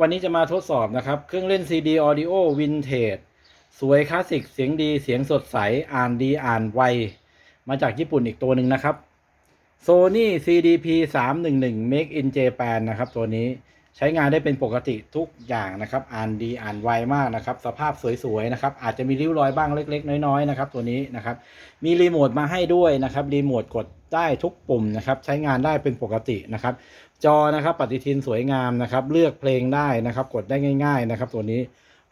วันนี้จะมาทดสอบนะครับ เครื่องเล่น CD Audio Vintage สวยคลาสสิก เสียงดี เสียงสดใส อ่านดี อ่านไว มาจากญี่ปุ่นอีกตัวหนึ่งนะครับ Sony CDP 311 Make in Japan นะครับ ตัวนี้ใช้งานได้เป็นปกติทุกอย่างนะครับ อ่านดี อ่านไวมากนะครับ สภาพสวยๆนะครับ อาจจะมีริ้วรอยบ้างเล็ก ๆ น้อยๆนะครับ ตัวนี้นะครับ มีรีโมทมาให้ด้วยนะครับ รีโมทกดได้ทุกปุ่มนะครับ ใช้งานได้เป็นปกตินะครับ จอนะครับปฏิทินสวยงามนะครับ เลือกเพลงได้นะครับ กดได้ง่าย ๆ นะครับ ตัวนี้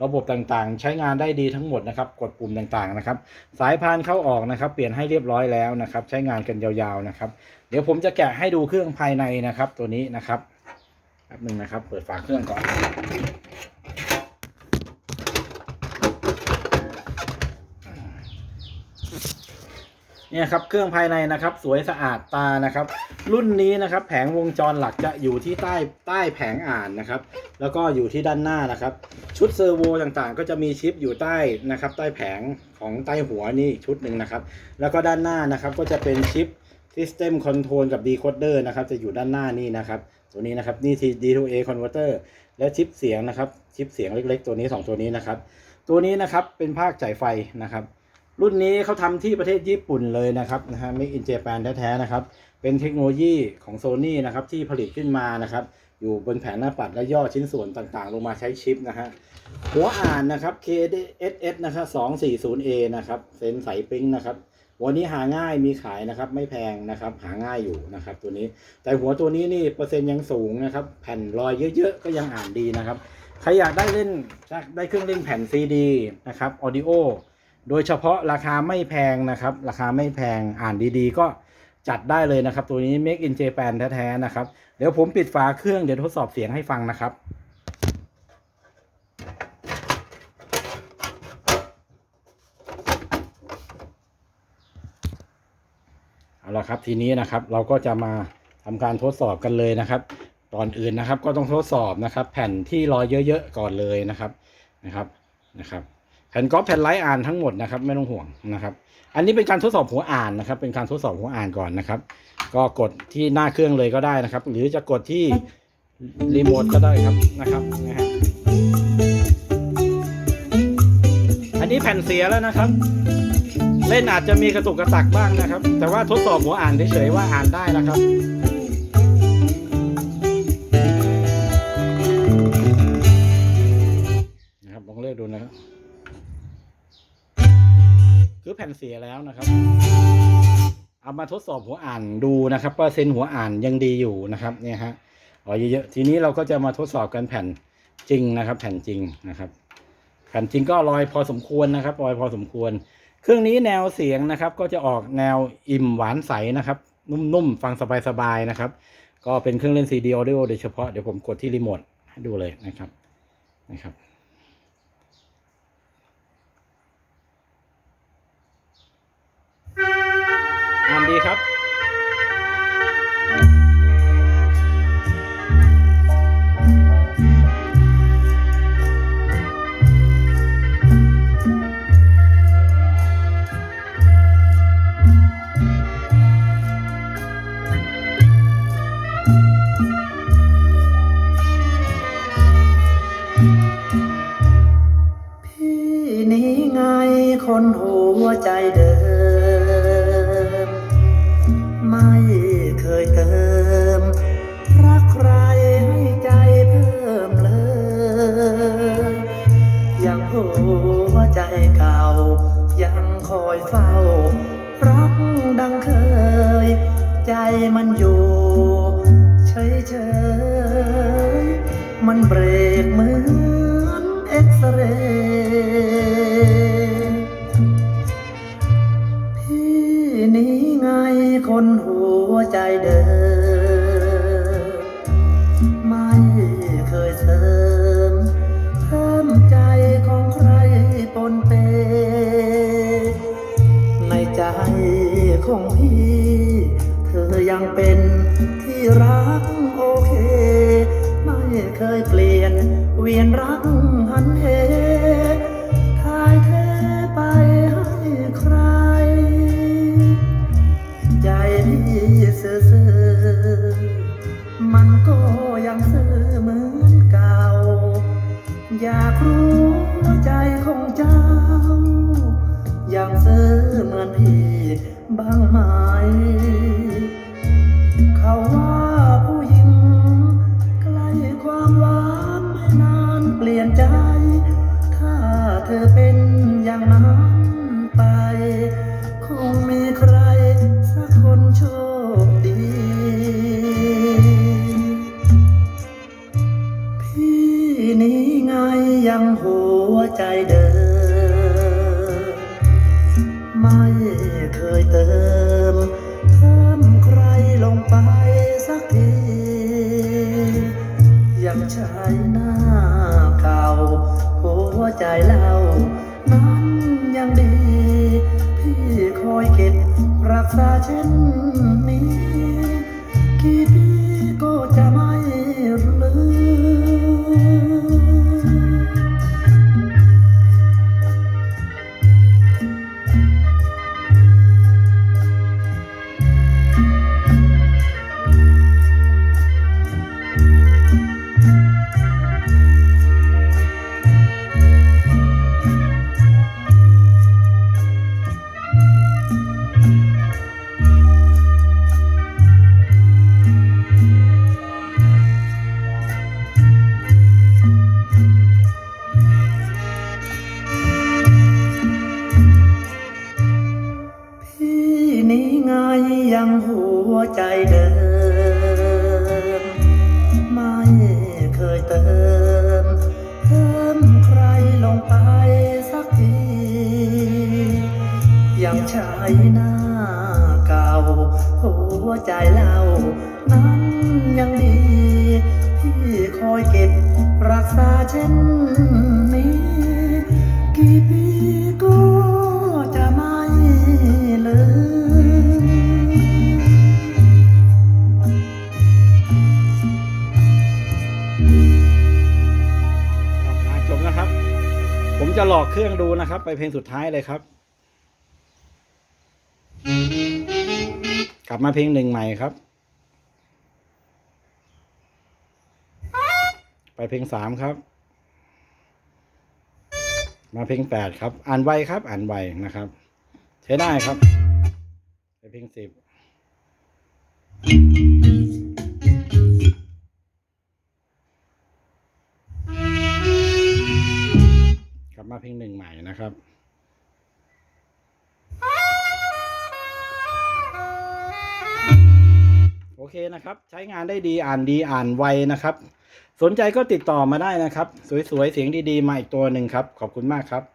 ระบบต่างๆ ใช้งานได้ดีทั้งหมดนะครับ กดปุ่มต่างๆนะครับ สายพานเข้าออกนะครับ เปลี่ยนให้เรียบร้อยแล้วนะครับ ใช้งานกันยาวๆนะครับ เดี๋ยวผมจะแกะให้ดูเครื่องภายในนะครับ ตัวนี้นะครับแป๊บนึงนะครับ เปิดฝาเครื่องก่อน เนี่ยครับเครื่องภายในนะครับ สวยสะอาดตานะครับ รุ่นนี้นะครับแผงวงจรหลักจะอยู่ที่ใต้ใต้แผงอ่านนะครับ แล้วก็อยู่ที่ด้านหน้านะครับ ชุดเซอร์โวต่างๆ ก็จะมีชิปอยู่ใต้นะครับ ใต้แผงของใต้หัวนี่ชุดหนึ่งนะครับ แล้วก็ด้านหน้านะครับก็จะเป็นชิป System Control กับ Decoder นะครับ จะอยู่ด้านหน้านี่นะครับ ตัวนี้นะครับนี่ที่ D2A Converter และชิปเสียงนะครับ ชิปเสียงเล็กๆ ตัวนี้สองตัวนี้นะครับ ตัวนี้นะครับเป็นภาคจ่ายไฟนะครับ รุ่นนี้เขาทำที่ประเทศญี่ปุ่นเลยนะครับนะฮะ Make in Japan แท้ๆนะครับ เป็นเทคโนโลยีของ Sony นะครับที่ผลิตขึ้นมานะครับ อยู่บนแผงหน้าปัดและย่อชิ้นส่วนต่างๆ ลงมาใช้ชิปนะฮะหัวอ่านนะครับ KSS นะครับ 240A นะครับเซนใสปิ้งนะครับหัวนี้หาง่ายมีขายนะครับ ไม่แพงนะครับ หาง่ายอยู่นะครับ ตัวนี้ แต่หัวตัวนี้นี่เปอร์เซ็นต์ยังสูงนะครับ แผ่นรอยเยอะๆ ก็ยังอ่านดีนะครับ ใครอยากได้เล่นได้เครื่องเล่นแผ่นซีดีนะครับออดิโอโดยเฉพาะราคาไม่แพงนะครับ ราคาไม่แพงอ่านดีๆ ก็ จัดได้เลยนะครับ ตัวนี้ Make in Japan แท้ๆนะครับ เดี๋ยวผมปิดฝาเครื่องเดี๋ยวทดสอบเสียงให้ฟังนะครับเอาละครับทีนี้นะครับเราก็จะมาทำการทดสอบกันเลยนะครับก่อนอื่นนะครับก็ต้องทดสอบนะครับ แผ่นที่รอยเยอะๆก่อนเลยนะครับนะครับนะครับ แผ่นก๊อปแผ่นไลท์อ่านทั้งหมดนะครับ ไม่ต้องห่วงนะครับ อันนี้เป็นการทดสอบหัวอ่านนะครับ เป็นการทดสอบหัวอ่านก่อนนะครับ ก็กดที่หน้าเครื่องเลยก็ได้นะครับ หรือจะกดที่รีโมทก็ได้ครับนะครับนะฮะอันนี้แผ่นเสียแล้วนะครับ เล่นอาจจะมีกระตุกกระตักบ้างนะครับ แต่ว่าทดสอบหัวอ่านเฉยๆว่าอ่านได้นะครับ คือแผ่นเสียแล้วนะครับ เอามาทดสอบหัวอ่านดูนะครับเปอร์เซ็นต์หัวอ่านยังดีอยู่นะครับเนี่ยฮะอ๋อเยอะๆทีนี้เราก็จะมาทดสอบกันแผ่นจริงนะครับ แผ่นจริงนะครับ แผ่นจริงก็ลอยพอสมควรนะครับลอยพอสมควร เครื่องนี้แนวเสียงนะครับ ก็จะออกแนวอิ่มหวานใสนะครับ นุ่มๆฟังสบายๆนะครับ ก็เป็นเครื่องเล่นซีดีออดิโอโดยเฉพาะเดี๋ยวผมกดที่รีโมทให้ดูเลยนะครับนะครับ คนหัวใจเดิม ไม่เคยเติมรักใครให้ใจเพิ่มเลย ยังหัวใจเก่า ยังคอยเฝ้า รักดังเคย ใจมันอยู่เฉยเฉยๆมันเบรกเหมือนเอ็กซเรย์ ของพี่ เธอยังเป็นที่รักโอเค ไม่เคยเปลี่ยนเวียนรักหันเหทายเทไปให้ใคร ใจพี่เสื่อมันก็ยังซื่อเหมือนเก่า อยากรู้ใจของเจ้า ยังซื้อเหมือนพี่ บ้างไหม เขาว่าผู้หญิง ใกล้ความหวานไม่นานเปลี่ยนใจ ถ้าเธอเป็นอย่างนั้นไป คงมีใครสักคนโชคดี พี่นี้ไงยังหัวใจเดิมไม่ ยเติมเพิ่มใครลงไปสักที ยังใช้หน้าเก่า หัวใจเรานั้นยังดี พี่คอยเก็บรักษาเช่นนี้ กี่ปีก็จะไม่ ใจเดิม ไม่เคยเติมเพิ่มใครลงไปสักที ยังใช้หน้าเก่า หัวใจเรานั้นยังดี พี่คอยเก็บรักษาเช่นนี้ อกเครื่องดูนะครับ ไปเพลงสุดท้ายเลยครับ กลับมาเพลงหนึ่งใหม่ครับ ไปเพลงสามครับ มาเพลงแปดครับ อ่านไวครับ อ่านไวนะครับ ใช้ได้ครับ ไปเพลงสิบกลับ มาเพลงหนึ่งใหม่นะครับโอเคนะครับ ใช้งานได้ดีอ่านดีอ่านไวนะครับ สนใจก็ติดต่อมาได้นะครับ สวยๆเสียงดีๆมาอีกตัวหนึ่งครับ ขอบคุณมากครับ